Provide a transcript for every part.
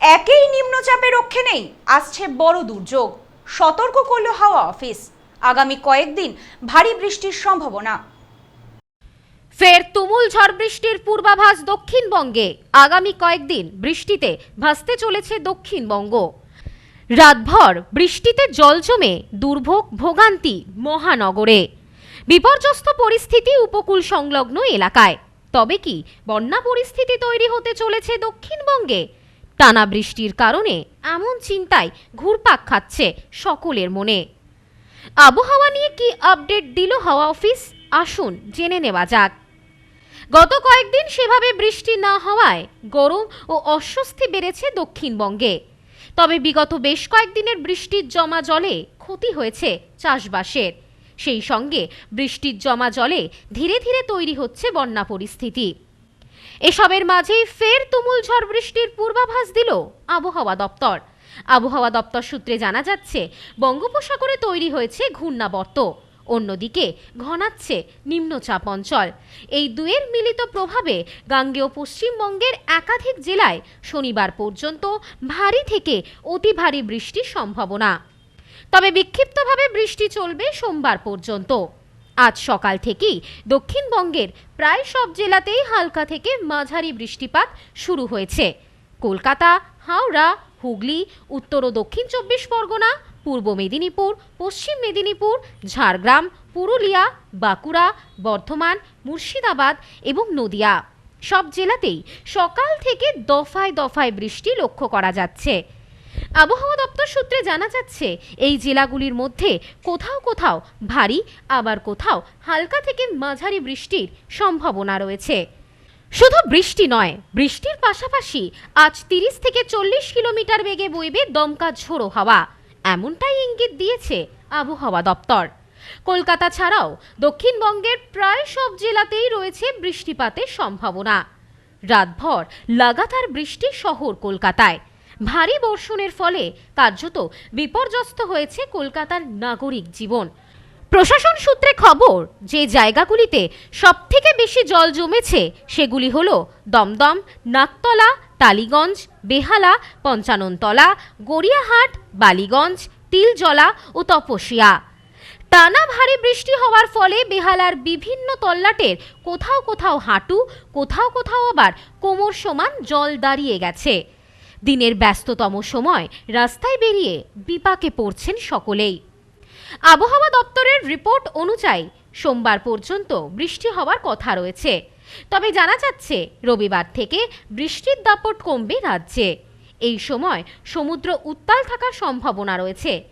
একেই নিম্নচাপে রক্ষে নেই, আসছে বড় দুর্যোগ। সতর্ক করল হাওয়া অফিস। আগামী কয়েকদিন ভারী বৃষ্টির সম্ভাবনা। ফের তুমুল ঝড় বৃষ্টির পূর্বাভাস দক্ষিণবঙ্গে। আগামী কয়েকদিন বৃষ্টিতে ভাসতে চলেছে দক্ষিণবঙ্গ। রাতভর বৃষ্টিতে জল জমে দুর্ভোগ, ভোগান্তি মহানগরে। বিপর্যস্ত পরিস্থিতি উপকূল সংলগ্ন এলাকায়। তবে কি বন্যা পরিস্থিতি তৈরি হতে চলেছে দক্ষিণবঙ্গে? টানা বৃষ্টির কারণে এমন চিন্তায় ঘুরপাক খাচ্ছে সকলের মনে। আবহাওয়া নিয়ে কি আপডেট দিল হাওয়া অফিস? আসুন জেনে নেওয়া যাক। গত কয়েকদিন সেভাবে বৃষ্টি না হওয়ায় গরম ও অস্বস্তি বেড়েছে দক্ষিণবঙ্গে। তবে বিগত বেশ কয়েকদিনের বৃষ্টির জমা জলে ক্ষতি হয়েছে চাষবাসের। সেই সঙ্গে বৃষ্টির জমা জলে ধীরে ধীরে তৈরি হচ্ছে বন্যা পরিস্থিতি। এসবের মাঝেই ফের তুমুল ঝড় বৃষ্টির পূর্বাভাস দিল আবহাওয়া দপ্তর। আবহাওয়া দপ্তর সূত্রে জানা যাচ্ছে, বঙ্গোপসাগরে তৈরি হয়েছে ঘূর্ণাবর্ত। অন্যদিকে ঘনাচ্ছে নিম্নচাপ অঞ্চল। এই দুয়ের মিলিত প্রভাবে গাঙ্গেয় পশ্চিমবঙ্গের একাধিক জেলায় শনিবার পর্যন্ত ভারী থেকে অতি ভারী বৃষ্টির সম্ভাবনা। তবে বিক্ষিপ্তভাবে বৃষ্টি চলবে সোমবার পর্যন্ত। আজ সকাল থেকেই দক্ষিণবঙ্গের প্রায় সব জেলাতেই হালকা থেকে মাঝারি বৃষ্টিপাত শুরু হয়েছে। কলকাতা, হাওড়া, হুগলি, উত্তর ও দক্ষিণ চব্বিশ পরগনা, পূর্ব মেদিনীপুর, পশ্চিম মেদিনীপুর, ঝাড়গ্রাম, পুরুলিয়া, বাঁকুড়া, বর্ধমান, মুর্শিদাবাদ এবং নদিয়া। সব জেলাতেই সকাল থেকে দফায় দফায় বৃষ্টি লক্ষ্য করা যাচ্ছে। আবহাওয়া দপ্তর সূত্রে জানা যাচ্ছে, এই জেলাগুলির মধ্যে কোথাও কোথাও ভারী, আবার কোথাও হালকা থেকে মাঝারি বৃষ্টির সম্ভাবনা রয়েছে। শুধু বৃষ্টি নয়, বৃষ্টির পাশাপাশি আজ তিরিশ থেকে চল্লিশ কিলোমিটার বেগে বইবে দমকা ঝোড়ো হাওয়া। এমনটাই ইঙ্গিত দিয়েছে আবহাওয়া দপ্তর। কলকাতা ছাড়াও দক্ষিণবঙ্গের প্রায় সব জেলাতেই রয়েছে বৃষ্টিপাতের সম্ভাবনা। রাতভর লাগাতার বৃষ্টি শহর কলকাতায়। ভারী বর্ষণের ফলে কার্যত বিপর্যস্ত হয়েছে কলকাতার নাগরিক জীবন। প্রশাসন সূত্রে খবর, যে জায়গাগুলিতে সবথেকে বেশি জল জমেছে সেগুলি হল দমদম, নাকতলা, টালিগঞ্জ, বেহালা, পঞ্চাননতলা, গড়িয়াহাট, বালিগঞ্জ, তিলজলা ও তপসিয়া টানা ভারী বৃষ্টি হওয়ার ফলে বেহালার বিভিন্ন তল্লাটের কোথাও কোথাও হাঁটু, কোথাও কোথাও আবার কোমর সমান জল দাঁড়িয়ে গেছে। দিনের ব্যস্ততম সময় রাস্তায় বেরিয়ে বিপাকে পড়ছেন সকলেই। আবহাওয়া দপ্তরের রিপোর্ট অনুযায়ী সোমবার পর্যন্ত বৃষ্টি হওয়ার কথা রয়েছে। তবে জানা যাচ্ছে, রবিবার থেকে বৃষ্টির দাপট কমবে রাজ্যে। এই সময় সমুদ্র উত্তাল থাকার সম্ভাবনা রয়েছে।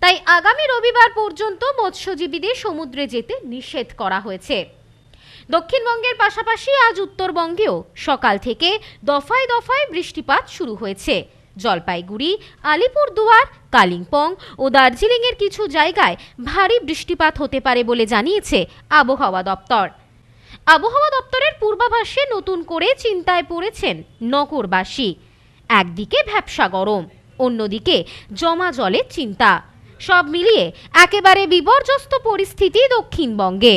তাই আগামী রবিবার পর্যন্ত মৎস্যজীবীদের সমুদ্রে যেতে নিষেধ করা হয়েছে। দক্ষিণবঙ্গের পাশাপাশি আজ উত্তরবঙ্গেও সকাল থেকে দফায় দফায় বৃষ্টিপাত শুরু হয়েছে। জলপাইগুড়ি, আলিপুরদুয়ার, কালিম্পং ও দার্জিলিংয়ের কিছু জায়গায় ভারী বৃষ্টিপাত হতে পারে বলে জানিয়েছে আবহাওয়া দপ্তর। আবহাওয়া দপ্তরের পূর্বাভাসে নতুন করে চিন্তায় পড়েছেন নগরবাসী। একদিকে ভ্যাবসা গরম, অন্যদিকে জমা জলের চিন্তা। সব মিলিয়ে একেবারে বিপর্যস্ত পরিস্থিতি দক্ষিণবঙ্গে।